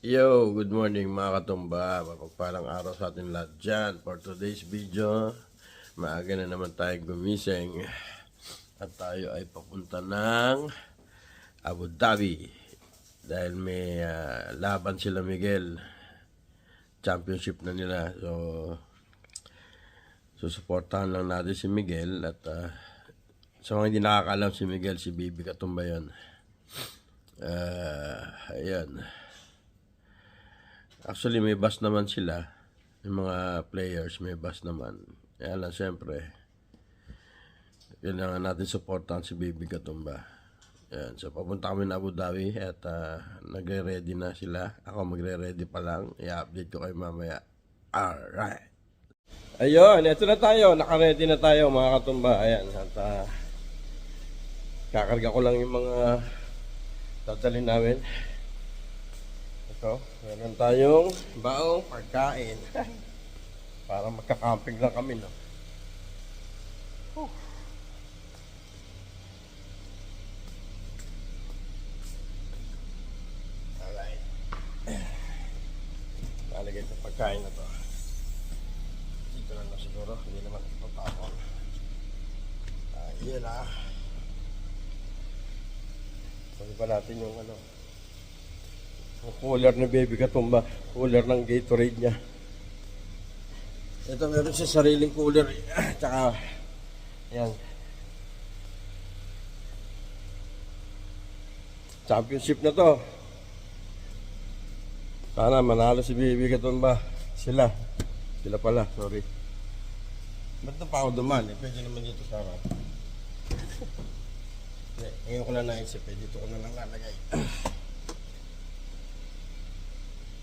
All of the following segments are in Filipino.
Yo, good morning mga katumba. Mapagpalang araw sa atin lahat dyan. For today's video, maaga na naman tayong gumising. At tayo ay papunta ng Abu Dhabi. Dahil may ah, laban sila Miguel. Championship na nila. So, susuportahan lang natin si Miguel. At ah, sa mga hindi nakakalam si Miguel, si Bibi Katumba yun. Ah, ayan. Actually, may bus naman sila. Yung mga players, may bus naman. Kaya lang, siyempre, kailangan natin supportan si Baby Katumba. Yan. So, papunta kami na Abu Dhabi at ah, nagre-ready na sila. Ako magre-ready pa lang. I-update ko kayo mamaya. Alright. Ayun, ito na tayo. Naka-ready na tayo mga katumba. Ayan. At ah, kakarga ko lang yung mga dadalhin namin. Ito, meron tayong baong pagkain. Para magka-camping lang kami, no? Whew. Alright. Lalagay ito pagkain na to. Dito lang na siguro, hindi naman ito tapon. Ayun ah. Sabi pa natin yung ano, cooler ni Baby Katumba. Cooler ng Gatorade niya. Ito meron siya sariling cooler. Tsaka, yan. Championship na to. Sana manalo si Baby Katumba. Sila. Sila pala, sorry. Ba't na pa ako duman eh? Pwede naman dito sa harap. Ngayon ko lang naisip eh. Dito ko na lang lalagay.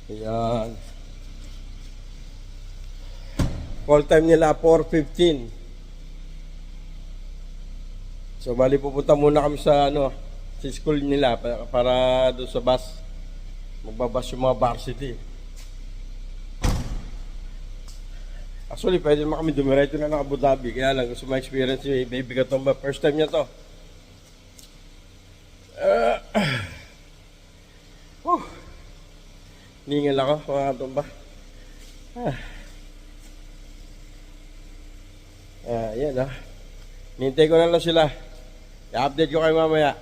Ayan. Call time nila 4.15. So bali pupunta muna kami sa ano, sa school nila para, para doon sa bus. Magbabas yung mga varsity. Actually, pwede naman kami dumiretso na ng Abu Dhabi. Kaya lang, gusto ma-experience si Baby Katomba. First time niya to. Uh, whew. Ningal ako, mga katumba. Ah. Ah, yan ah. Nintay ko na lang sila. I-update ko kayo mamaya.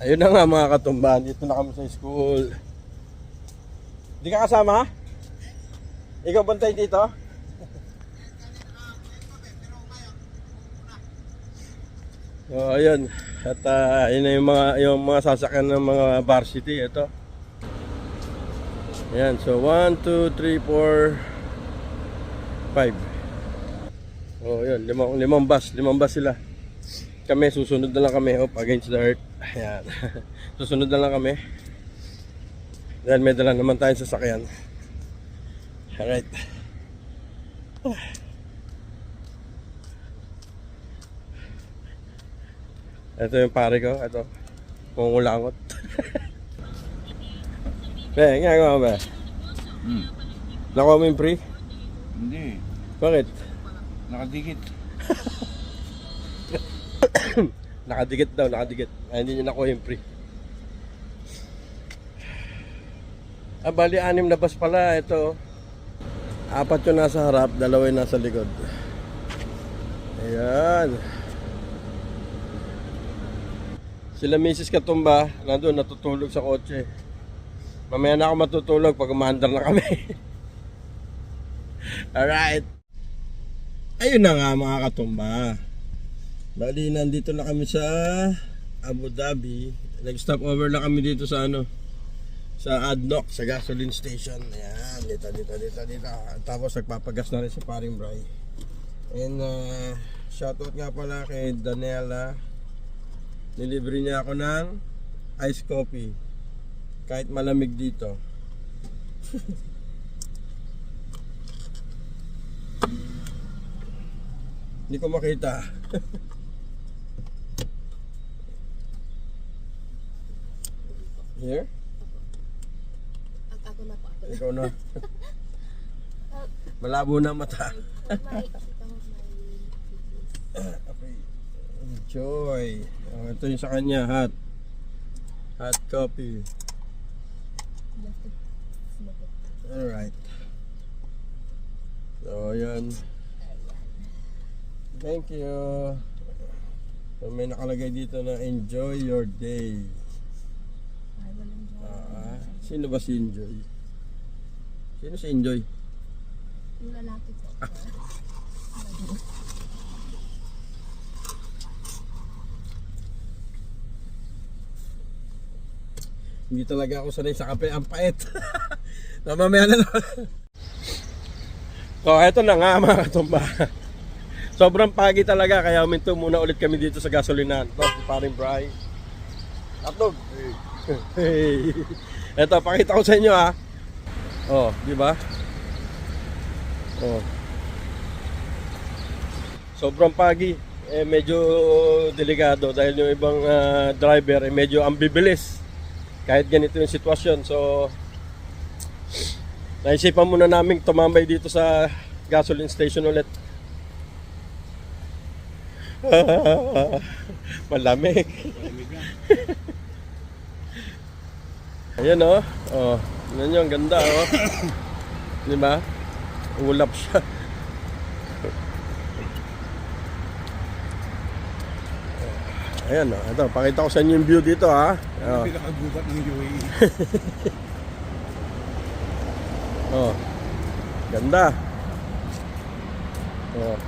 Ayun na nga mga katumba. Dito na kami sa school. Di ka kasama ha? Ikaw bantay dito? So, ayun. At ah, yun na yung mga, yung mga sasakyan ng mga varsity. Ito. Ayan, so 1, 2, 3, 4, 5. Oh, yun, limang, limang bus, limang bus sila. Kami, susunod na lang kami, oh, against the earth. Ayan, susunod na lang kami. Dahil may dala naman tayong sasakyan. Alright. Ito yung pare ko, ito. Mungulangot. Be, nga nga ba? Hmm. Nakuha mo yung pre? Hindi. Bakit? Nakadikit. Nakadikit daw, nakadikit. Ay, hindi niya nakuha yung pre. Ah, bali, anim na bus pala. Ito. Apat yung nasa harap, dalawa yung nasa likod. Ayan. Sila Mrs. Katumba, nandun, natutulog sa kotse. Mamaya na ako matutulog pag umaandar na kami. Alright. Ayun na nga mga katumba. Bali, nandito na kami sa Abu Dhabi. Nag-stop over na kami dito sa ano, sa Adnoc, sa gasoline station. Ayan, dito, dito, dito, dito. Tapos nagpapagas na rin si Paring Bray. And uh, shoutout nga pala kay Daniela. Nilibre niya ako ng ice coffee. Kahit malamig dito. Hindi ko makita. Here? At ako na po. Ako na. Ikaw na. Malabo na mata. Okay. Enjoy. Oh, ito yung sa kanya, hot. Hot coffee. Alright. So, yan. Thank you. So, may nakalagay dito na enjoy your day. Ay, walang joy. Ah, sino ba si Enjoy? Sino si Enjoy? Yung lalaki po. Hindi talaga ako sanay sa kape. Ang pait. Na mamaya na lang. so, eto na nga mga katumba. Sobrang pagi talaga kaya huminto muna ulit kami dito sa gasolinahan. Ito, si paring Bry. Atog. Hey. Eto, pakita ko sa inyo ha. Oh, di ba? Oh. Sobrang pagi. Eh, medyo delikado dahil yung ibang ah, driver eh, medyo ambibilis kahit ganito yung sitwasyon. So, naisipan muna namin tumambay dito sa gasoline station ulit. Malamig. Ayan oh. Oh, yun yung ganda oh. Di ba? Ulap siya. Ayan oh. Ito, pakita ko sa inyo yung view dito ha. Oh. Pinakagubat ng UAE. Oh. Ganda. Oh.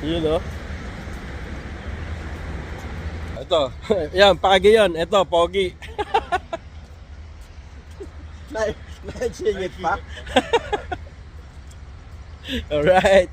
Yun oh. Ito. Yan, pagi yan. Ito, pogi. na Naisingit pa. Alright.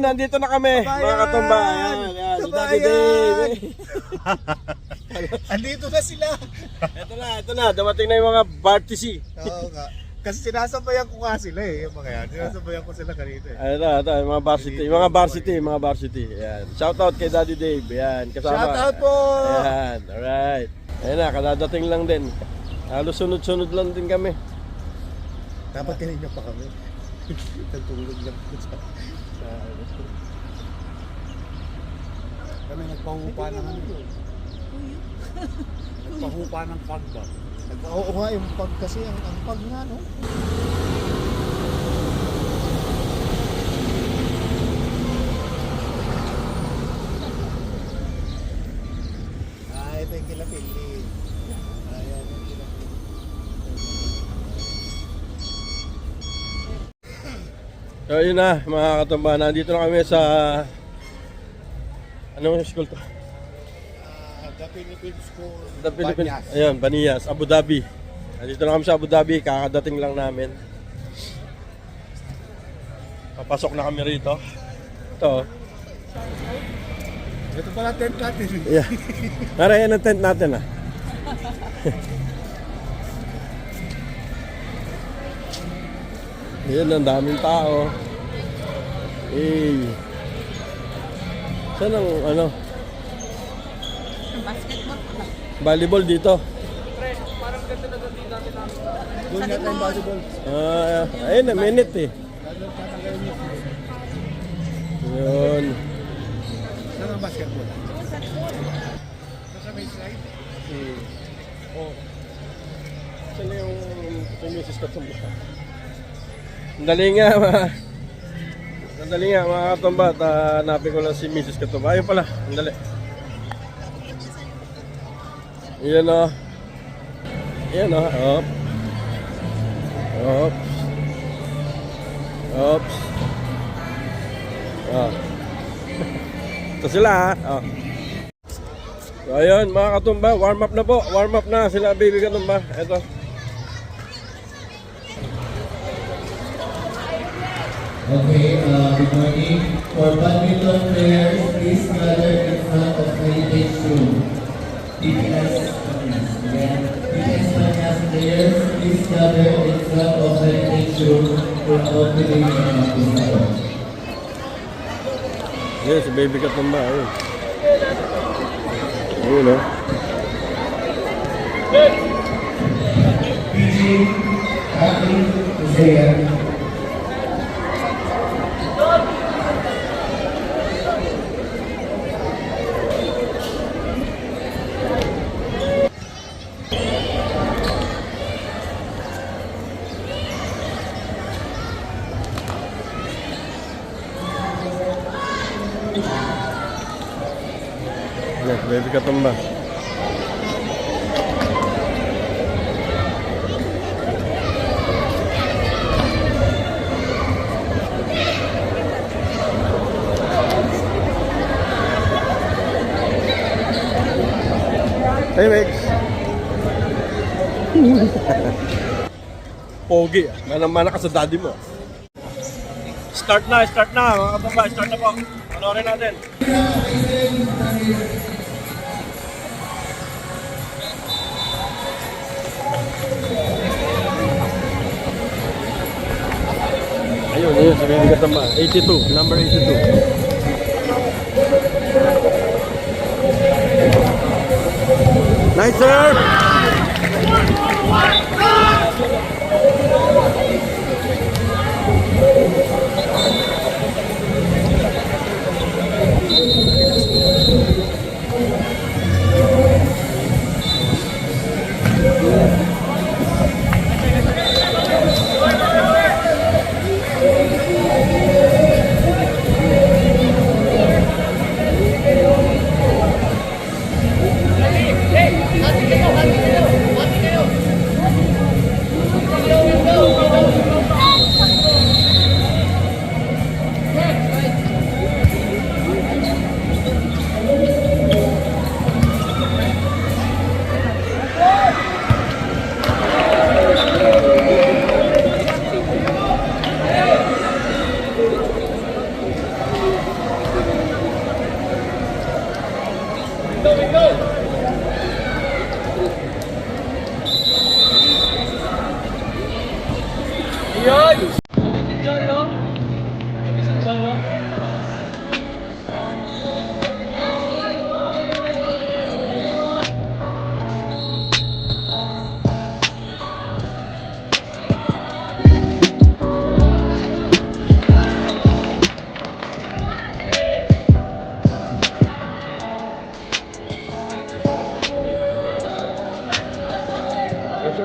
So ayun, nandito na kami, mga katumba. Ayan, ayan, si Daddy Dave. Andito na sila. Ito na, ito na, dumating na yung mga Bartisi. Oo nga. Kasi sinasabayan ko nga sila eh, yung mga yan. Sinasabayan ko sila kanina eh. Ito, ito, yung mga varsity, yung mga varsity, yung mga varsity. Ayan. Shout out kay Daddy Dave. Ayan, kasama. Shout out po! Ayan, alright. Ayan na, kadadating lang din. Halos sunod-sunod lang din kami. Dapat kanina pa kami. Nagtulog lang po sa... sa ano. Kami nagpahupa ng ano. Nagpahupa ng pag ba? Oo nga, yung pag kasi, ang, ang pag nga no. Ah, ito yung kila Pili. Ayan yung kila Pili. So yun na mga katumba, nandito na kami sa anong school to? Ah, the Philippine School. The Philippines. Banyas. Ayun, Baniyas, Abu Dhabi. Nandito na kami sa Abu Dhabi, kakadating lang namin. Papasok na kami rito. Ito. Ito pala tent natin. Yeah. Nara, yan ang tent natin ah. Yan, ang daming tao. Eh. Saan ang ano? Basketball pa. Volleyball dito. Doon nga tayong volleyball. Ah, ayun na, minute eh. Doon. Yun. Saan ang basketball? Sa may slide? Hmm. Oh. Saan na yung yung misis ko tumba? Sandali nga, ma. Sandali nga, mga katumba. At ah, hanapin ko lang si misis ko tumba. Ayun pala, sandali. Yan o. Yan o. Op. Ops. Ops. Oh. Ito sila ha. Oh. So ayun mga katumba, warm up na po. Warm up na sila baby katumba. Ito. Okay, uh, good morning. For badminton players, please gather in front of heritage room. DPS Panyas. DPS Panyas players, please gather in front of heritage room for opening and approval. Yes, si baby katumba. Ayun. Ayun o. PG, Happy, Isaiah. Baby katumba. Hey, Megs. Pogi. ah. Manang-mana ka sa daddy mo. Start na, start na. Mga katumba, start na po. Panorin natin. Ayun, ayun, sa mga katamba. 82, number 82. Nice, sir!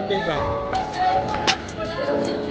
What's your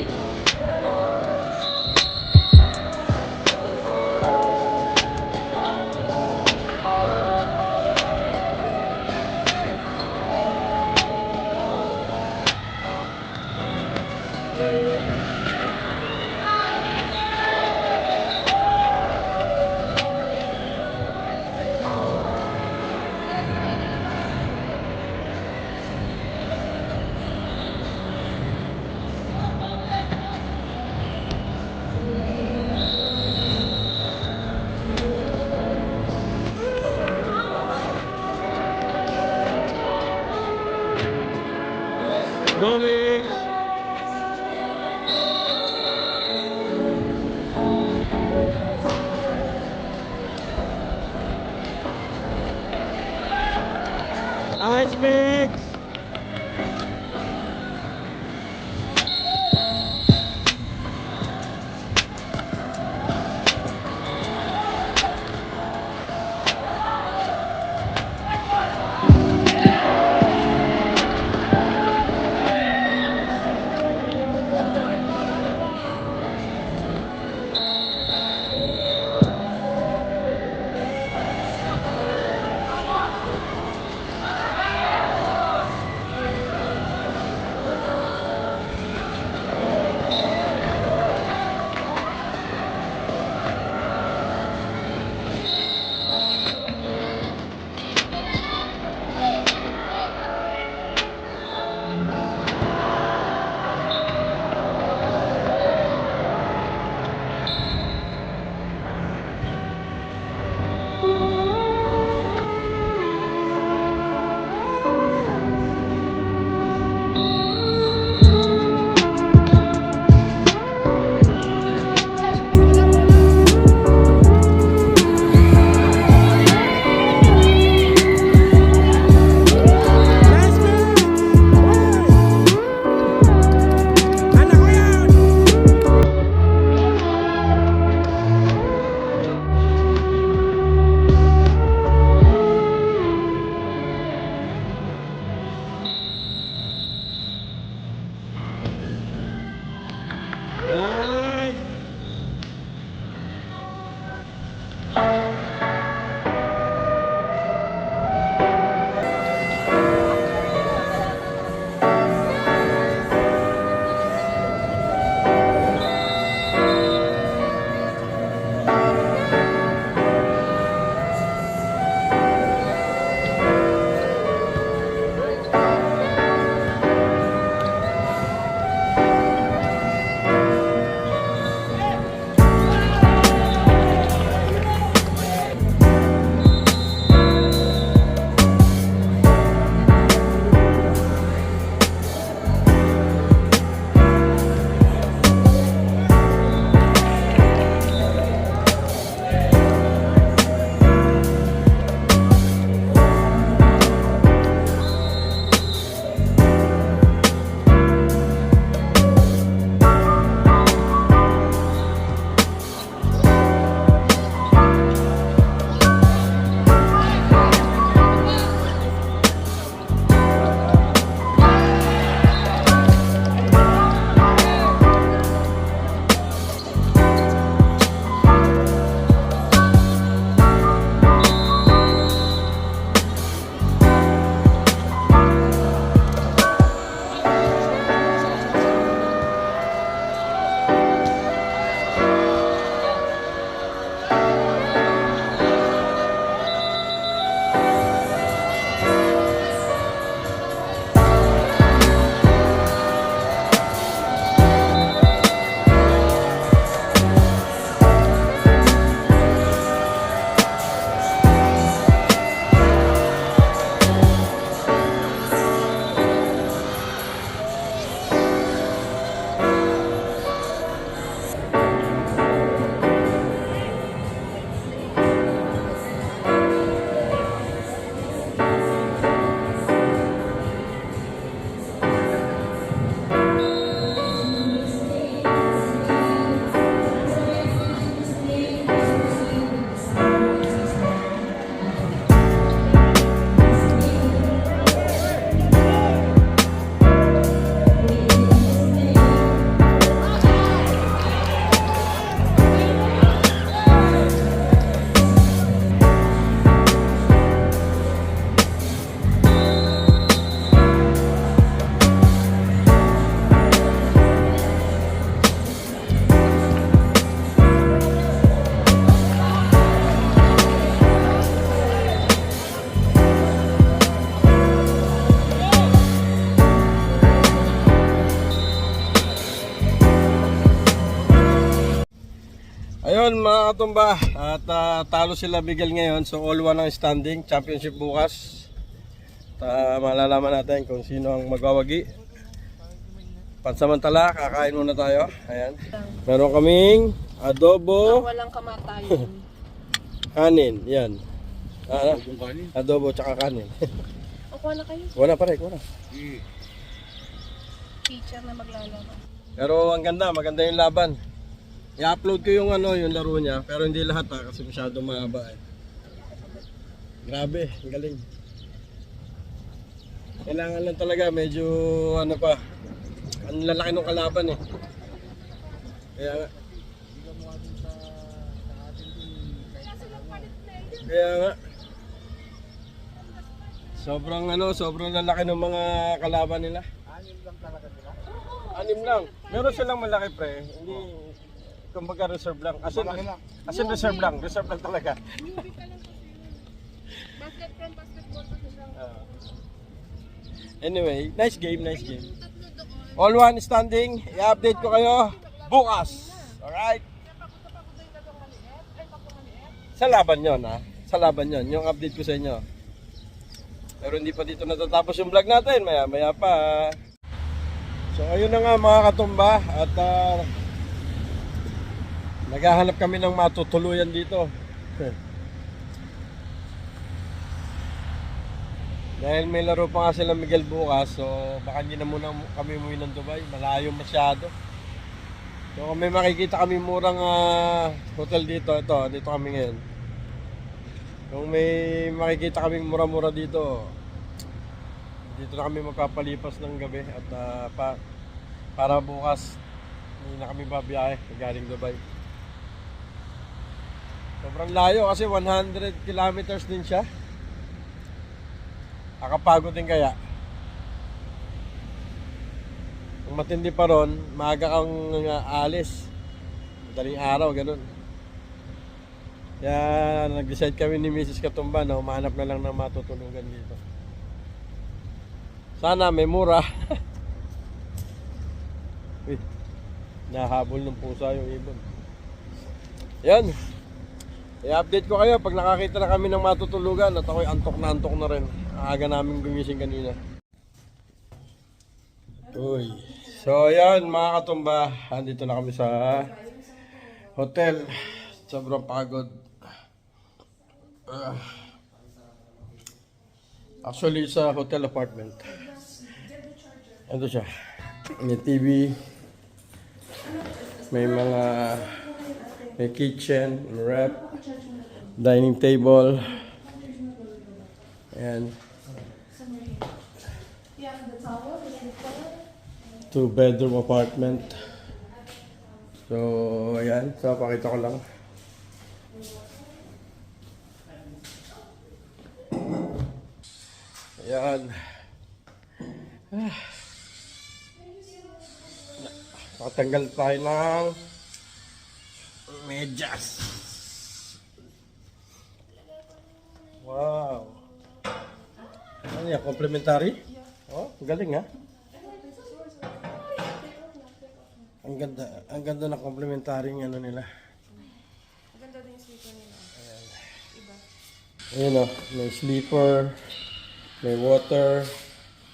Ayun mga katumba, at ah, talo sila Bigel ngayon. So all one ang standing, championship bukas. At ah, malalaman natin kung sino ang magwawagi. pansamantala, kakain muna tayo. Ayan. Meron kaming adobo, Walang kamatayan. kanin. Yan. Ah, kanin. adobo tsaka kanin. o, kuha na kayo. wala pare, wala. Teacher na maglalaro. Pero ang ganda, maganda yung laban. I-upload ko yung ano, yung laro niya, pero hindi lahat ha, kasi masyado mahaba eh. Grabe, ang galing. Kailangan lang talaga, medyo ano pa, ang lalaki ng kalaban eh. Kaya nga. Kaya nga. Sobrang ano, sobrang lalaki ng mga kalaban nila. Anim lang. Meron silang malaki pre. Hindi, kumbaga reserve lang. As in, as in reserve lang. Reserve lang talaga. Basketball, basketball pa sila. Ah. anyway, nice game, nice game. All one standing. I-update ko kayo bukas. Alright? Sa laban yon ha. Sa laban yon Yung update ko sa inyo. Pero hindi pa dito natatapos yung vlog natin. Maya, maya pa. So ayun na nga mga katumba at ah, naghahanap kami ng matutuluyan dito. Dahil may laro pa nga sila Miguel bukas, so baka hindi na muna kami umuwi ng Dubai, malayo masyado. So kung may makikita kami murang ah, hotel dito, ito, dito kami ngayon. Kung may makikita kami mura-mura dito, dito na kami magpapalipas ng gabi at ah, pa, para bukas hindi na kami babiyahe galing Dubai. Sobrang layo kasi 100 kilometers din siya. Nakapagod din kaya. Kung matindi pa ron, maaga kang alis. Madaling araw, ganun. Kaya nag-decide kami ni Mrs. Katumba na umahanap na lang ng matutulugan dito. Sana may mura. Uy, nahabol ng pusa yung ibon. Yan. I-update ko kayo pag nakakita na kami ng matutulugan at ako'y antok na antok na rin. Aga namin gumising kanina. Uy. So yan mga katumba, andito na kami sa hotel. Sobrang pagod. Ah. actually sa hotel apartment. Ito siya. May TV. May mga may kitchen, rep, dining table. Ayan. Two bedroom apartment. So, ayan. So, pakita ko lang. Ayan. Ah. Nakatanggal tayo ng medyas. Wow. Ano yan? Complimentary? Oh, ang galing ha? Ang ganda, ang ganda ng complimentary ng ano nila. Ayan o, may sleeper, may water,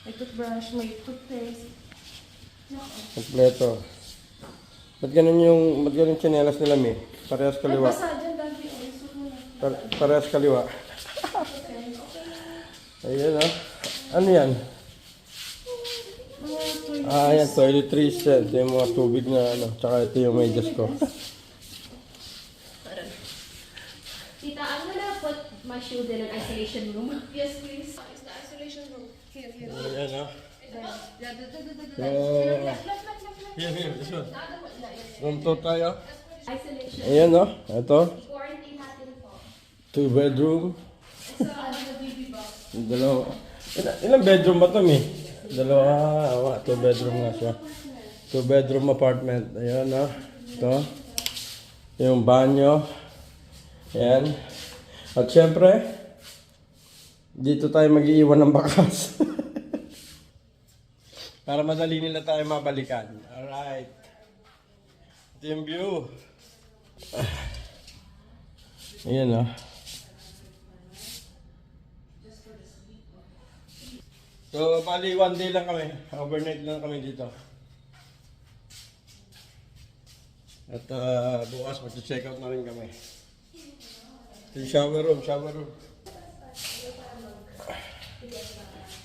May toothbrush, may toothpaste. kompleto. Ba't ganun yung, ba't ganun yung tsinelas nila, Mi? Parehas kaliwa. Oh, na. Par- parehas kaliwa. Ayan o. Ano yan? Ah, yan, toiletries. Yan. Ito yung mga tubig na ano. Tsaka ito yung medyas ko. Tita, I'm gonna put my shoes in an isolation room. Yes, please. It's the isolation room. Here, here. Ayan o. Yeah, do, do, do, do, do. So, here, here, this one. Room tour tayo. Isolation. Ayan o. Ito. Quarantine natin po. Two bedroom. So, ano the baby box? Dalawa. Ilan, ilang bedroom ba ito, Mi? Dalawa. Awa, two bedroom nga siya. Two bedroom apartment. Ayan o. Ito. Yung banyo. Ayan. At syempre, dito tayo mag-iiwan ng bakas. Para madali nila tayo mabalikan. Alright. Yung view. Ayan o. So, bali one day lang kami. Overnight lang kami dito. At ah, bukas mag-check out na rin kami. Yung shower room, shower room.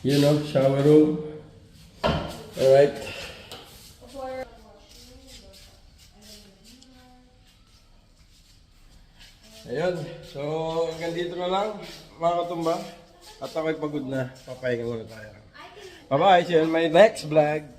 You know, shower room. Alright. So, hanggang dito na lang, mga katumba. At ako'y pagod na. Papahinga muna tayo. Bye-bye. See you in my next vlog.